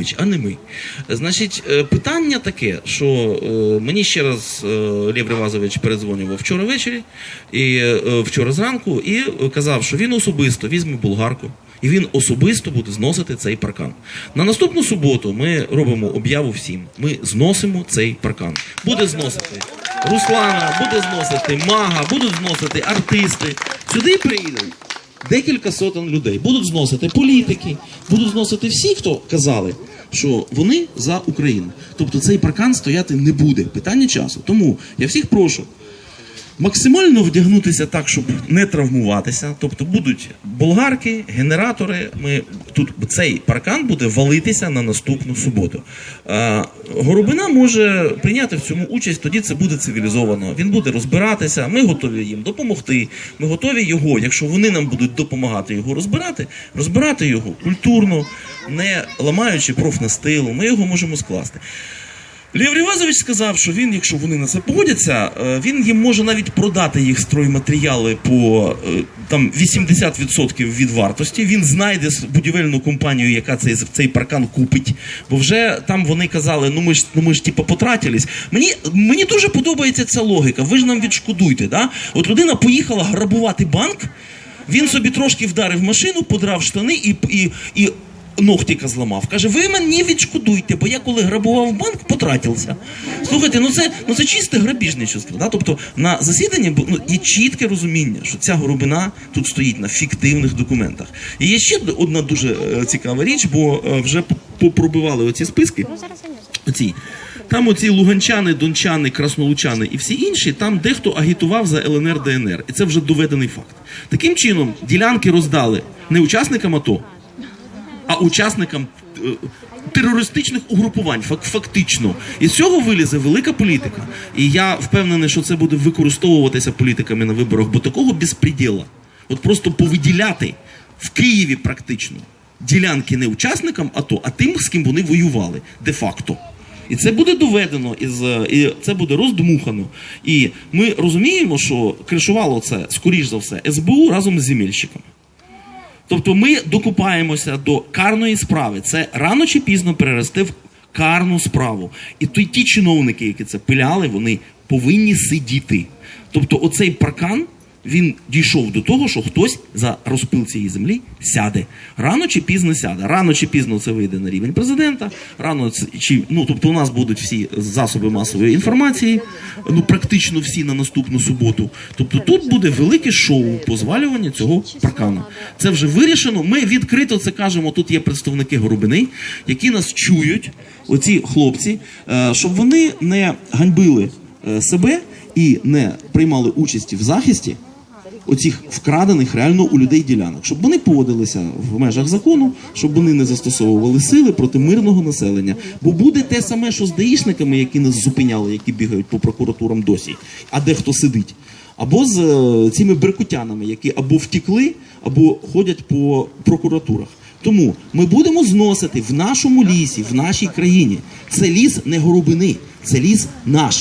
Ліврівазович, а не ми. Значить, е, питання таке, що е, мені ще раз е, Лев передзвонював вчора ввечері і вчора зранку, і казав, що він особисто візьме болгарку. І він особисто буде зносити цей паркан. На наступну суботу ми робимо об'яву всім. Ми зносимо цей паркан. Буде зносити Руслана, буде зносити мага, будуть зносити артисти. Сюди приїдуть декілька сотень людей. Будуть зносити політики, будуть зносити всі, хто казали, що вони за Україну. Тобто цей паркан стояти не буде. Питання часу. Тому я всіх прошу. Максимально вдягнутися так, щоб не травмуватися. Тобто будуть болгарки, генератори. Ми тут цей паркан буде валитися на наступну суботу. А, Горобина може прийняти в цьому участь, тоді це буде цивілізовано. Він буде розбиратися. Ми готові їм допомогти. Ми готові його, якщо вони нам будуть допомагати його розбирати, розбирати його культурно, не ламаючи профнастилу. Ми його можемо скласти. Лев Рівазович сказав, що він, якщо вони на це погодяться, е, він їм може навіть продати їх стройматеріали по е, там 80% від вартості. Він знайде будівельну компанію, яка цей, цей паркан купить. Бо вже там вони казали, ну ми ж ну ми ж типу потратились. Мені, мені дуже подобається ця логіка. Ви ж нам відшкодуйте. Да? От людина поїхала грабувати банк. Він собі трошки вдарив машину, подрав штани і, і, і ногтика зламав. Каже, ви мені відшкодуйте, бо я коли грабував банк, потратився. Слухайте, ну це, ну це чисте грабіжничество. Да? Тобто на засіданні ну, є чітке розуміння, що ця горобина тут стоїть на фіктивних документах. І є ще одна дуже е, цікава річ, бо е, вже попробивали оці списки. Оці. Там оці луганчани, дончани, краснолучани і всі інші, там дехто агітував за ЛНР ДНР. І це вже доведений факт. Таким чином, ділянки роздали не учасникам АТО, а учасникам е, терористичних угрупувань, фактично. І з цього вилізе велика політика. І я впевнений, що це буде використовуватися політиками на виборах, бо такого безпреділа. От просто повиділяти в Києві практично ділянки не учасникам АТО, а тим, з ким вони воювали, де-факто. І це буде доведено, е, і це буде роздмухано. І ми розуміємо, що кришувало це, скоріш за все, СБУ разом з земельщиками. Тобто ми докупаємося до карної справи. Це рано чи пізно переросте в карну справу. І то ті чиновники, які це пиляли, вони повинні сидіти. Тобто, оцей паркан. Він дійшов до того, що хтось за розпил цієї землі сяде. Рано чи пізно сяде. Рано чи пізно це вийде на рівень президента. Рано чи ну тобто у нас будуть всі засоби масової інформації, ну практично всі на наступну суботу. Тобто тут буде велике шоу по звалюванню цього паркану. Це вже вирішено. Ми відкрито це кажемо. Тут є представники Горобини, які нас чують, оці хлопці, е, щоб вони не ганьбили е, себе і не приймали участі в захисті оцих вкрадених реально у людей ділянок, щоб вони поводилися в межах закону, щоб вони не застосовували сили проти мирного населення. Бо буде те саме, що з даїшниками, які нас зупиняли, які бігають по прокуратурам досі, а дехто сидить. Або з е, цими беркутянами, які або втікли, або ходять по прокуратурах. Тому ми будемо зносити в нашому лісі, в нашій країні. Це ліс не горобини, це ліс наш.